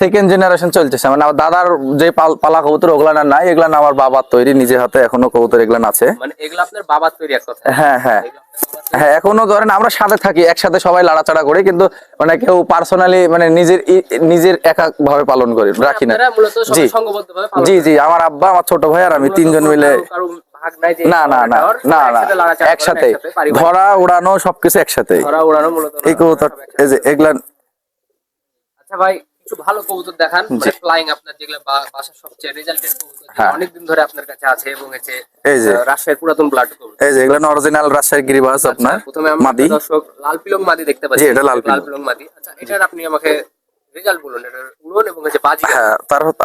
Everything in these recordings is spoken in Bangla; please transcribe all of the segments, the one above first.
সেকেন্ড জেনারেশন চলতেছে। মানে আমার দাদার যে পাল- কবুতর ওগুলা না নাই এগুলা আমার বাবার তৈরি নিজে হাতে এখনও কবুতর এগুলা আছে। মানে এগুলো আপনার বাবার তৈরি এক কথা। হ্যাঁ হ্যাঁ। হ্যাঁ এখনও ধরেন আমরা সাথে থাকি একসাথে সবাই লাড়াচাড়া করি কিন্তু মানে কেউ পার্সোনালি মানে নিজের নিজের একা ভাবে পালন করি রাখি না। জি। জি জি আমার আব্বা আমার ছোট ভাই আর আমি তিনজন মিলে না না না না না একসাথে। ধরা উড়ানো সবকিছু একসাথে ধরা উড়ানো মূলত এই কবুতর এই যে এগুলা আচ্ছা ভাই কিছু ভালো কবুতর দেখান মানে ফ্লাইং আপনার যেগুলো সবচেয়ে রেজাল্টেড কবুতর হ্যাঁ। অনেকদিন ধরে আপনার কাছে আছে এবং এই যে। রাজশাহীর পুরাতন ব্লাড কবুতর। এই যে এগুলা অরিজিনাল রাজশাহী গিরিবাস আপনার আচ্ছা, প্রথমে আমি মাদি। দর্শক লাল পিলং মাদি দেখতে পাচ্ছি। এটা লাল পিলং। মাদি। আচ্ছা এটার আপনি আমাকে হ্যাঁ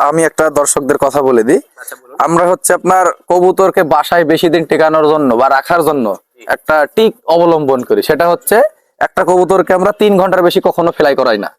আমি একটা দর্শকদের কথা বলে দিই। আচ্ছা আমরা হচ্ছে আপনার কবুতরকে বাসায় বেশি দিন টেকানোর জন্য বা রাখার জন্য একটা টিক অবলম্বন করি। সেটা হচ্ছে একটা কবুতরকে আমরা তিন ঘণ্টার বেশি কখনো ফ্লাই করাই না।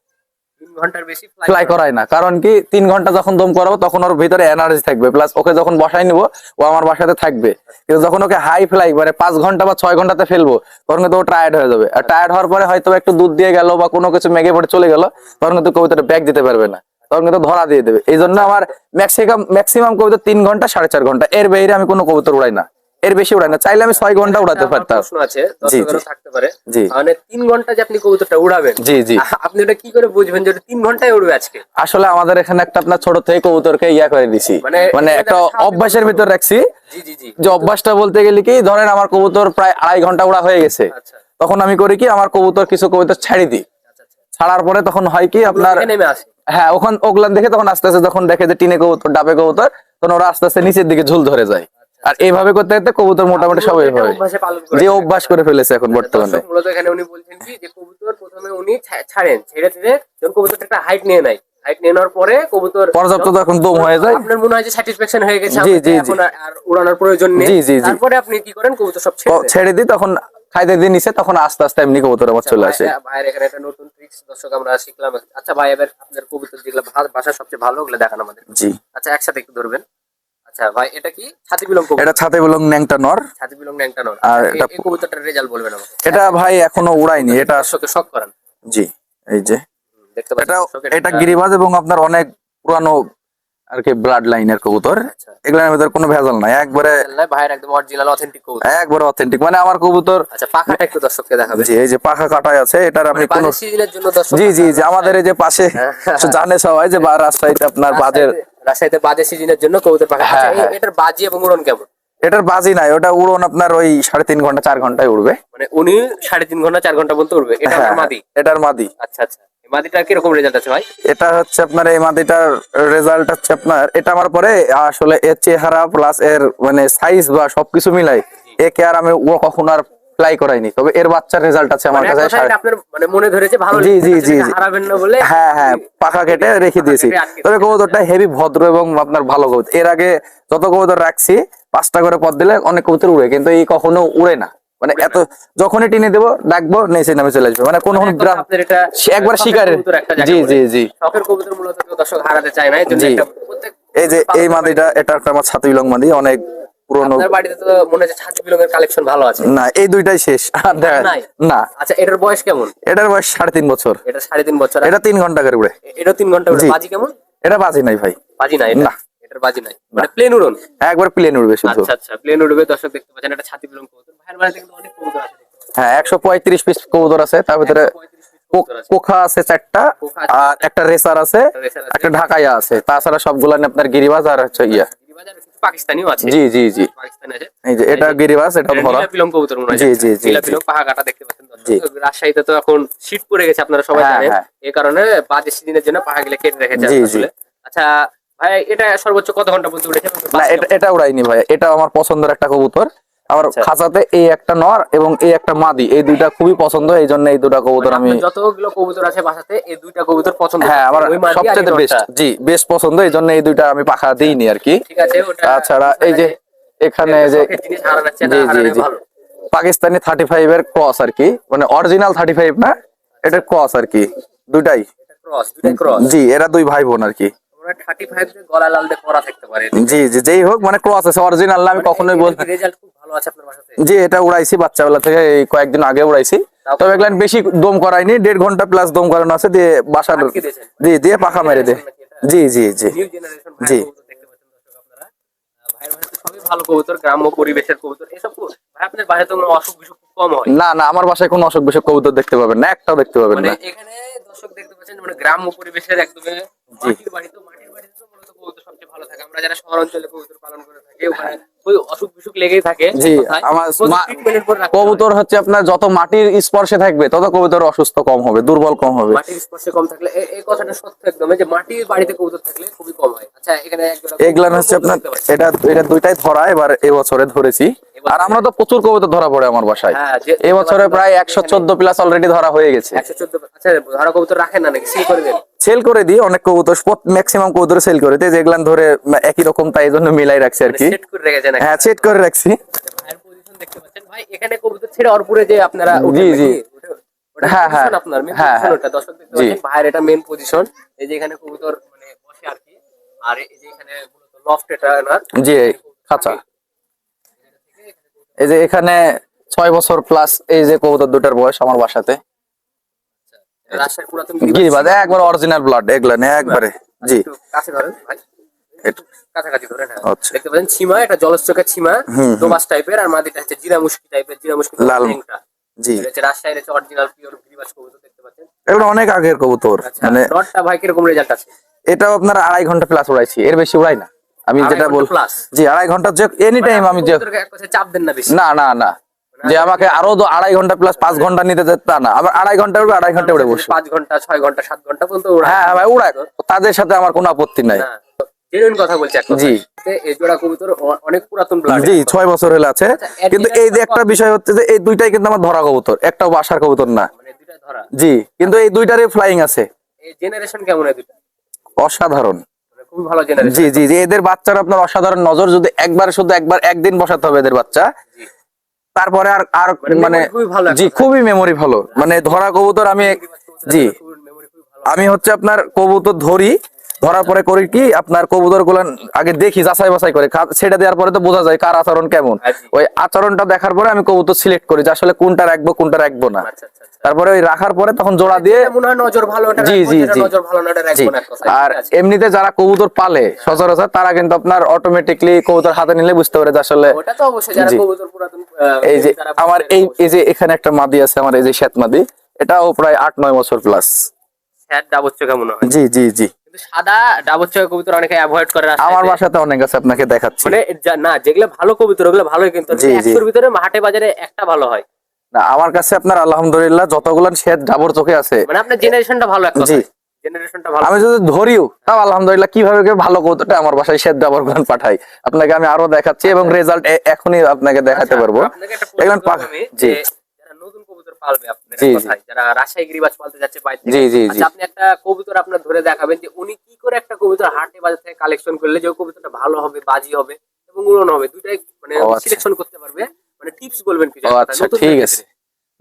ঘণ্টার বেশি ফ্লাই না। কারণ কি তিন ঘণ্টা যখন দম করাবো তখন ওর ভিতরে এনার্জি থাকবে। প্লাস ওকে যখন বসাই নিবো ও আমার বাসাতে থাকবে। কিন্তু যখন ওকে হাই ফ্লাই মানে পাঁচ ঘণ্টা বা ছয় ঘন্টাতে ফেলব তখন কিন্তু ও টায়ার্ড হয়ে যাবে। আর টায়ার্ড হওয়ার পরে হয়তো একটু দুধ দিয়ে গেল বা কোনো কিছু মেঘে পড়ে চলে গেল তখন কিন্তু কবিতাটা ব্যাগ দিতে পারবে না। তখন কিন্তু ধরা দিয়ে দেবে। এই জন্য আমার ম্যাক্সিমাম ম্যাক্সিমাম কবিতা তিন ঘণ্টা সাড়ে চার ঘণ্টা। এর বাইরে আমি কোনো কবিতা উড়াই না। এর বেশি উড়ায় না। চাইলে আমি ছয় ঘণ্টা উড়াতে পারতাম। প্রশ্ন আছে দর্শকেরও থাকতে পারে। জি। মানে তিন ঘণ্টা যে আপনি কবুতরটা উড়াবেন জি জি। আপনি ওটা কি করে বুঝবেন যে তিন ঘন্টায় উড়বে আজকে? আসলে আমাদের এখানে একটা আপনার ছোট থেকে কবুতরকে ইয়া করে দিছি। মানে মানে একটা অভ্যাসের ভিতর রাখছি। জি জি জি। যে অভ্যাসটা বলতে গেলে কি ধরেন আমার কবুতর প্রায় আড়াই ঘণ্টা উড়া হয়ে গেছে। আচ্ছা। তখন আমি করি কি আমার কবুতর কিছু কবুতর ছাড়ি দিই। আচ্ছা আচ্ছা। ছাড়ার পরে তখন হয় কি আপনার এখানে নেমে আসে। হ্যাঁ ওখান ওগুলান দেখে তখন আস্তে আস্তে যখন দেখে যে টিনে কবুতর ডাবে কবুতর তখন ওরা আস্তে আস্তে নিচের দিকে ঝুল ধরে যায়। আর এইভাবে করতে করতে কবুতর মোটামুটি সবাই করে যে অভ্যাস করে ফেলেছে এখন বর্তমানে। মূলত এখানে উনি বলছেন কি যে কবুতর প্রথমে উনি ছাড়েন ছেড়ে ছেড়ে যখন কবুতরটা একটা হাইট নিয়ে নেয়। হাইট নিয়ে নেওয়ার পরে কবুতর পর্যাপ্ত যখন দম হয়ে যায়। আপনার মনে হয় যে স্যাটিসফ্যাকশন হয়ে গেছে। এখন আর- উড়ানোর প্রয়োজন নেই। তারপরে আপনি কি করেন কবুতর সব ছেড়ে দিই তখন খাইতে দিয়ে নিচে তখন আস্তে আস্তে এমনি কবুতর আমার চলে আসে। ভাই- ভাইয়ের এখানে একটা নতুন ট্রিক্স দর্শক আমরা শিখলাম। আচ্ছা ভাই এবার আপনার কবুতর যেগুলো ভাষা সবচেয়ে ভালো ওগুলো দেখান আমাদের। জি। আচ্ছা একসাথে একটু ধরবেন। আচ্ছা ভাই এটা কি? ছাতি বিলং এটা ছাতে বলুন ন্যাংটা নর। ছাতি বিলং ন্যাংটা নর। আর এটা- কবুতরটার রেজাল্ট বলবেন আমাকে। এটা ভাই এখনও উড়াইনি এটা দর্শককে শক করান। জি এই যে। দেখতে পাচ্ছেন এটা এটা গিরিবাজ এবং আপনার অনেক পুরানো আর কি ব্লাড লাইনের কবুতর। আচ্ছা। এগুলোর ভিতরে কোনো ভেজাল নাই একবারে ভাইয়ের একদম অরিজিনাল অথেন্টিক কবুতর। একবারে অথেন্টিক মানে আমার কবুতর আচ্ছা পাখাটা একটু দর্শককে দেখাবে জি এই যে পাখা কাটায় আছে এটার আপনি কোনো বাজে সিজনের জন্য দর্শক জি জি জি আমাদের এই যে পাশে জানে সবাই যে বা- রাজশাহীতে আপনার বাজের রাজশাহীতে- বাজে সিজনের জন্য কবুতর পাখা। হ্যাঁ, আচ্ছা, হ্যাঁ। এটার বাজি এবং উড়ন কেমন? এটার বাজি নাই ওটা উড়ন আপনার ওই সাড়ে তিন ঘণ্টা চার ঘন্টায় উড়বে। মানে উনি সাড়ে তিন ঘণ্টা চার ঘণ্টা পর্যন্ত উঠবে এটা হ্যাঁ, মাদি? এটার মাদি। আচ্ছা আচ্ছা। এই কীরকম রেজাল্ট আছে ভাই? এটা হচ্ছে আপনার এই মাদিটার রেজাল্ট হচ্ছে আপনার এটা আমার পরে আসলে এর চেহারা প্লাস এর মানে সাইজ বা সবকিছু মিলাই একে আর আমি ও কখনো আর করাইনি তবে এর বাচ্চার রেজাল্ট আছে আমার মানে কাছে। মানে মনে ধরেছে ভালো জি, জি, জি, হারাবেন না বলে হ্যাঁ হ্যাঁ পাখা কেটে রেখে দিয়েছি। তবে কবুতরটা হেভি ভদ্র এবং আপনার ভালো কবুতর। এর আগে যত কবুতর রাখছি পাঁচটা করে পদ দিলে অনেক কবুতর উড়ে কিন্তু এই কখনো উড়ে না। মানে এত যখনই টিনে দেবো ডাকবো নিচে নামে চলে আসবে। মানে কোনো মানে একবার শিকারের জি জি জি। শখের কবুতর মূলত দর্শক হারাতে চায় না এই যে এই মাদিটা এটা একটা আমার ছাতি লং মাদি অনেক পুরনো বাড়িতে তো মনে হচ্ছে কালেকশন ভালো আছে। না এই দুইটাই শেষ। আর না। আচ্ছা এটার বয়স কেমন? এটার বয়স সাড়ে তিন বছর। এটা সাড়ে তিন বছর এটা তিন ঘণ্টা করে উড়ে। এটা তিন ঘণ্টা উড়ে। বাজি কেমন? এটা বাজি নাই ভাই। বাজি নাই এটা? না। এটার বাজি নাই। মানে প্লেন উড়ন? একবার প্লেন উড়বে শুধু। আচ্ছা আচ্ছা প্লেন উড়বে দর্শক দেখতে পাচ্ছেন এটা ছাতি বিলং কবুতর। ভাইয়ের বাড়িতে কিন্তু অনেক কবুতর আছে হ্যাঁ একশো পঁয়ত্রিশ পিস কবুতর আছে তার ভিতরে 135 piece কবুতর আছে। চারটা আর একটা রেসার আছে একটা। ঢাকাইয়া আছে। তাছাড়া সবগুলা আপনার গিরিবাজ আর হচ্ছে ইয়া। পাকিস্তানিও আছে। জি জি জি। পাকিস্তানি আছে। এই যে এটা গিরিবাস এটা ধরা কবুতর মনে হয়। জি, জি, জি, নীলা জি। পিলং পাহা কাটা দেখতে পাচ্ছেন রাজশাহীতে তো এখন শীত পড়ে গেছে আপনারা সবাই হ্যাঁ, জানেন। হ্যাঁ। এই কারণে বাজে সিজনের জন্য পাহা গুলো কেটে রেখেছে। আসলে। আচ্ছা ভাই এটা সর্বোচ্চ কত ঘণ্টা পর্যন্ত উড়েছে? না এটা এটা উড়াইনি ভাই। এটা আমার পছন্দের একটা কবুতর। আমার আচ্ছা। খাঁচাতে এই একটা নর এবং এই একটা মাদি এই দুইটা খুবই পছন্দ এই জন্য এই দুটা কবুতর আমি যতগুলো কবুতর আছে বাসাতে এই দুইটা কবুতর পছন্দ হ্যাঁ আমার সবচেয়ে বেস্ট জি বেস্ট পছন্দ এই জন্য এই দুইটা আমি পাখা দিইনি আর কি। ঠিক আছে তাছাড়া এই যে এখানে যে জি জি জি। পাকিস্তানি থার্টি ফাইভ এর ক্রস আর কি মানে অরিজিনাল থার্টি ফাইভ না এটা ক্রস আর কি ক্রস জি এরা দুই ভাই বোন আর কি। আমরা 35 দিয়ে গলা লাল দিয়ে করা থাকতে পারে। জি জি যেই হোক মানে ক্রস আছে অরিজিনাল না আমি কখনোই বল রেজাল্ট খুব ভালো আছে আপনার বাসাতে। জি এটা উড়াইছি বাচ্চাবেলা থেকে এই কয়েকদিন আগে উড়াইছি। তবে বেশি দম করাইনি দেড় ঘণ্টা প্লাস দম করানো আছে দিয়ে বাসার জি দিয়ে পাখা মেরে দে জি জি না না আমার বাসায় কোনো অসুখ বিসুখ কবুতর দেখতে পাবেন না একটাও দেখতে পাবেন মানে না। এখানে দর্শক দেখতে পাচ্ছেন মানে গ্রাম্য পরিবেশের একদমই মাটির বাড়ি তো মাটির বাড়িতে তো মূলত কবুতর সবচেয়ে ভালো থাকে আমরা যারা শহর অঞ্চলে কবুতর পালন করে থাকে ওখানে অসুখ বিসুখ লেগেই থাকে। আমার। কবুতর হচ্ছে আপনার যত মাটির স্পর্শে থাকবে তত কবুতর অসুস্থ কম হবে দুর্বল কম হবে। মাটির স্পর্শে কম থাকলে এই কথাটা সত্য একদম যে মাটির বাড়িতে কবুতর থাকলে খুবই কম হয়। আচ্ছা এখানে একজোড়া হচ্ছে আপনার এটা এটা দুইটাই ধরা এবার এবছরে ধরেছি। আর আমরা তো প্রচুর কবুতর ধরা পড়ে আমার বাসায়। হ্যাঁ, এবছরে প্রায় একশো চোদ্দ প্লাস অলরেডি ধরা হয়ে গেছে। আচ্ছা ধরা কবুতর রাখেন না নাকি? সিল করে দেন। সেল করে দিই অনেক কবুতর ম্যাক্সিমাম কবুতর সেল করে দিই যেগুলান ধরে একই রকম তাই জন্য মিলাই রাখছি আর কি। রেখেছেন নাকি? হ্যাঁ সেট করে রাখছি। দেখতে পাচ্ছেন। ভাই এখানে কবুতর ছেড়ে অরপুরে যে আপনারা জি, জি। হ্যাঁ, হ্যাঁ। আপনার মেন পজিশন হ্যাঁ। দর্শক দেখতে পাচ্ছেন। ভাইয়ের এটা মেন পজিশন এই যে এখানে কবুতর মানে বসে আর কি। আর এই যে এখানে লফট এটা জি খাঁচা। এই যে এখানে ছয় বছর প্লাস এই যে কবুতর দুটার বয়স আমার বাসাতে। রাজশাহীর একবার অরিজিনাল ব্লাড এগুলা একবারে জি। কাছে ধরেন ভাই। এটা। কাছাকাছি ধরেন আচ্ছা। দেখতে পাচ্ছেন ছিমা এটা। দোমাস টাইপের আর মাদিটা হচ্ছে জিরা মুশকি টাইপের জিরা মুশকি লাল। জি। এটা হচ্ছে রাজশাহীর হচ্ছে অরিজিনাল পিওর গিরিবাজ কবুতর দেখতে পাচ্ছেন? এগুলো অনেক আগের কবুতর আচ্ছা মানে ভাই কীরকম রেজাল্ট আছে? এটাও আপনার আড়াই ঘণ্টা প্লাস উড়াইছি এর বেশি উড়াই না। আমি যেটা বল জি আড়াই ঘণ্টা যে এনি টাইম আমি যে কথায় চাপ দেন না বেশি। না না না। যে আমাকে আরও আড়াই ঘণ্টা প্লাস পাঁচ ঘণ্টা নিতে যেত তা না আবার আড়াই ঘণ্টা উড়বে আড়াই ঘণ্টা উড়ে বসে। পাঁচ ঘণ্টা ছয় ঘণ্টা সাত ঘণ্টা পর্যন্ত উড়ায়। হ্যাঁ ভাই উড়াই তাদের সাথে আমার কোনো আপত্তি নাই। কথা বলছি জি। এই জোড়া কবুতর অনেক পুরাতন জি ছয় বছর হলে আছে। আচ্ছা, কিন্তু এই যে একটা বিষয় হচ্ছে যে এই দুইটাই কিন্তু আমার ধরা কবুতর একটাও বাসার কবুতর না। মানে জি কিন্তু এই দুইটারই ফ্লাইং আছে। জেনারেশন কেমন অসাধারণ। মানে খুবই ভালো জেনারেশন জি জি জি এদের বাচ্চার আপনার অসাধারণ নজর যদি একবার শুধু একবার একদিন বসাতে হবে এদের বাচ্চা। তারপরে আর আর মানে মানে জি খুবই মেমোরি ভালো। মানে ধরা কবুতর আমি জি। ভালো। আমি হচ্ছে আপনার কবুতর ধরি। ধরার পরে করি কি আপনার কবুতরগুলো আগে দেখি যাচাই বাছাই করে। সেটা দেওয়ার পরে তো বোঝা যায় কার আচরণ কেমন। ওই আচরণটা দেখার পরে আমি কবুতর সিলেক্ট করি যে আসলে কোনটা রাখব কোনটা রাখব না। আচ্ছা আচ্ছা আচ্ছা। তারপরে ওই রাখার পরে তখন জোড়া দিয়ে মনে হয় নজর ভালো জি, জি, জি। আর এমনিতে যারা কবুতর পালে সচরাচর তারা কিন্তু আপনার অটোমেটিকলি কবুতর হাতে নিলে বুঝতে পারে যে আসলে এই যে আমার এই এই যে এখানে একটা মাদি আছে আমার এই যে শ্বেত মাদি এটাও প্রায় আট নয় বছর প্লাস জি জি জি। সাদা ডাবর কবুতর অনেকে অ্যাভয়েড করে আমার বাসাতে অনেক আছে আপনাকে দেখাচ্ছি। মানে না যেগুলো ভালো কবুতর ওগুলো ভালোই কিন্তু জি। একশোর ভিতরে হাটে বাজারে একটা ভালো হয়। না আমার কাছে আপনার আলহামদুলিল্লাহ যতগুলো শ্বেত ডাবর চোখে আছে। মানে আপনার জেনারেশনটা ভালো একটা জি। জেনারেশনটা ভালো। আমি যদি ধরিও তাও আলহামদুলিল্লাহ কীভাবে ভালো কবুতরটা আমার বাসায় শ্বেত ডাবরগুলো পাঠাই। আপনাকে আমি আরও দেখাচ্ছি এবং রেজাল্ট এখনই আপনাকে দেখাতে পারব। আচ্ছা, পাক- আমি, জি। যে যারা নতুন কবুতর পালবে আপনার জি, জি। যারা রাজশাহী গিরিবাজ পালতে যাচ্ছে বাইরে জি, জি, জি। আচ্ছা, আপনি একটা কবুতর আপনার ধরে দেখাবেন যে উনি কি করে একটা কবুতর হাটে বাজার থেকে কালেকশন করলে যে কবুতরটা ভালো হবে বাজি হবে এবং উড়ন হবে দুটাই মানে আচ্ছা। সিলেকশন করতে পারবে মানে টিপস বলবেন কিছু আচ্ছা নতুনদের ঠিক ক্ষেত্রে। আছে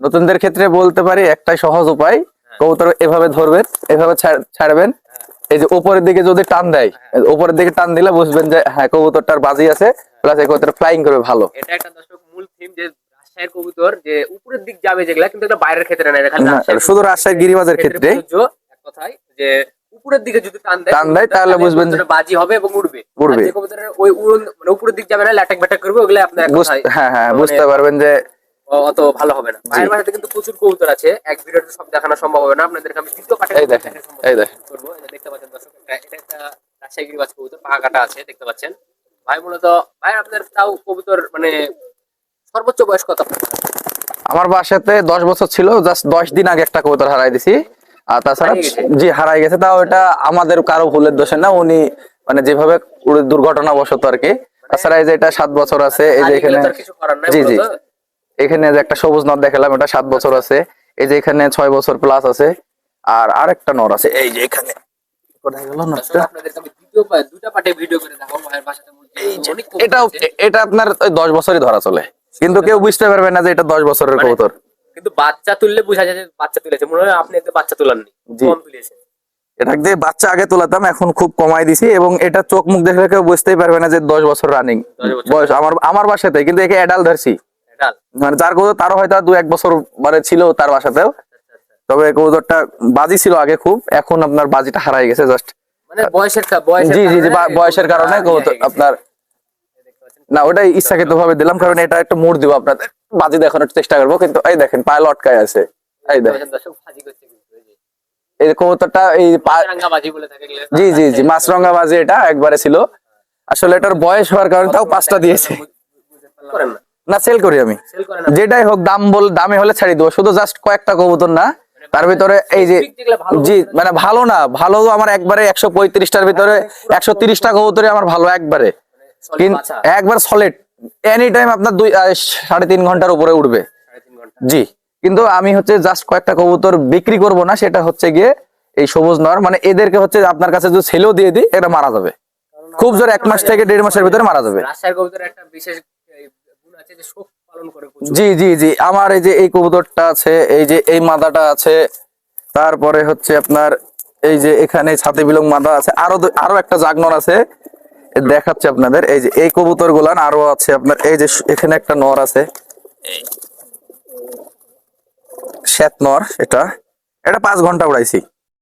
নতুনদের ক্ষেত্রে বলতে পারি একটাই সহজ উপায় হ্যাঁ। কবুতর এভাবে ধরবেন এভাবে ছাড়- ছাড়বেন এই যে উপরের দিকে যদি টান দেয় হ্যাঁ। উপরের দিকে টান দিলে বুঝবেন যে হ্যাঁ কবুতরটার বাজি আছে প্লাস এই কবুতর ফ্লাইং করবে ভালো এটা একটা দর্শক মূল থিম যে রাজশাহীর কবুতর যে উপরের দিক যাবে যেগুলা কিন্তু এটা বাইরের ক্ষেত্রে না শুধু রাজশাহীর গিরিবাজের ক্ষেত্রে এক কথায় যে উপরের দিকে যদি টান দেয় টান দেয়, তাহলে বুঝবেন যে- বাজি হবে এবং উড়বে। উড়বে। কবুতরের ওই উড়ন মানে উপরের দিক যাবে না ল্যাটাক ব্যাটাক করবে ওগুলো আপনার হ্যাঁ হ্যাঁ মানে বুঝতে পারবেন যে অত ভালো হবে না। ভাইয়ের বাসাতে কিন্তু প্রচুর কবুতর আছে এক ভিডিওতে সব দেখানো সম্ভব হবে না। আপনাদেরকে আমি দ্বিতীয় পাঠে এই দেখেন, এই দেখেন। করব। দেখতে পাচ্ছেন দর্শক এটা একটা রাজশাহী গিরিবাজ কবুতর পাকা কাটা আছে দেখতে পাচ্ছেন। ভাই মূলত ভাই আপনার তাও কবুতর মানে সর্বোচ্চ বয়স কত? আমার বাসাতে দশ বছর ছিল জাস্ট দশ দিন আগে একটা কবুতর হারাই দিছি। আর তাছাড়া জি হারাই গেছে। তাও এটা আমাদের কারও ভুলের দোষে না উনি মানে যেভাবে উনি দুর্ঘটনা বশত আর কি। তাছাড়া এই যে এটা সাত বছর আছে এই যে এখানে জি জি। এখানে যে একটা সবুজ নর দেখালাম এটা সাত বছর আছে। এই যে এখানে ছয় বছর প্লাস আছে। আর আরেকটা নর আছে এই যে এখানে। কোথায় গেল নরটা এটাও এটা আপনার ওই দশ বছরই ধরা চলে। কিন্তু কেউ বুঝতে পারবে না যে এটা দশ বছরের মানে- কবুতর। কিন্তু বাচ্চা তুললে বোঝা যায় বাচ্চা তুলেছে। মনে হয় আপনি একটা বাচ্চা তুলাননি কম তুলেছেন এটা দিয়ে বাচ্চা আগে তোলাতাম এখন খুব কমাই দিছি এবং এটা চোখ মুখ দেখলে কেউ বুঝতেই পারবে না যে দশ বছর রানিং বয়স আমার আমার বাসাতে কিন্তু একে অ্যাডাল ধরছি। মানে যার কবুতর তারও হয়তো দু এক বছর মানে ছিল তার বাসাতেও। আচ্ছা আচ্ছা তবে কবুতরটা বাজি ছিল আগে খুব এখন আপনার বাজিটা হারাই গেছে জাস্ট মানে বয়সের জি জি বয়সের কারণে কবুতর আপনার? না ওটাই ইচ্ছাকৃত ভাবে দিলাম কারণ এটা একটা মোড় দিব আপনাদের। বাজি দেখানোর চেষ্টা করব কিন্তু এই দেখেন পায়ে লটকায় আছে। এই দেখেন। এই কবুতরটা এই। জি জি জি মাছরঙ্গা বাজি এটা একবারে ছিল। আসলে এটার বয়স হওয়ার কারণে তাও পাঁচটা দিয়েছে। না। সেল করি আমি। যেটাই হোক দাম বল দামে হলে ছাড়ি দেবো। শুধু জাস্ট কয়েকটা কবুতর না তার ভিতরে এই যে জি মানে ভালো না ভালো আমার একবারে একশো পঁয়ত্রিশটার ভিতরে একশো তিরিশটা কবুতরে আমার ভালো একবারে। একবার সলিড এনি টাইম আপনার দুই সাড়ে তিন ঘণ্টার উপরে উঠবে। জি। কিন্তু আমি হচ্ছে জাস্ট কয়েকটা কবুতর বিক্রি করব না সেটা হচ্ছে গিয়ে এই সবুজ নর। মানে এদেরকে হচ্ছে আপনার কাছে যদি দিয়ে দিই এটা মারা যাবে। খুব জোর এক মাস থেকে দেড় মাসের ভিতরে মারা যাবে। জি জি জি। আমার এই যে এই কবুতরটা আছে এই যে এই মাদাটা আছে তারপরে হচ্ছে আপনার এই যে এখানে ছাতে বিলং মাদা আছে আরও আরও একটা জাগনর আছে দেখাচ্ছে আপনাদের। এই যে এই কবুতর গুলান আরও আছে আপনার। এই যে এখানে একটা নর আছে। শ্বেত নর এটা। এটা পাঁচ ঘণ্টা উড়াইছি।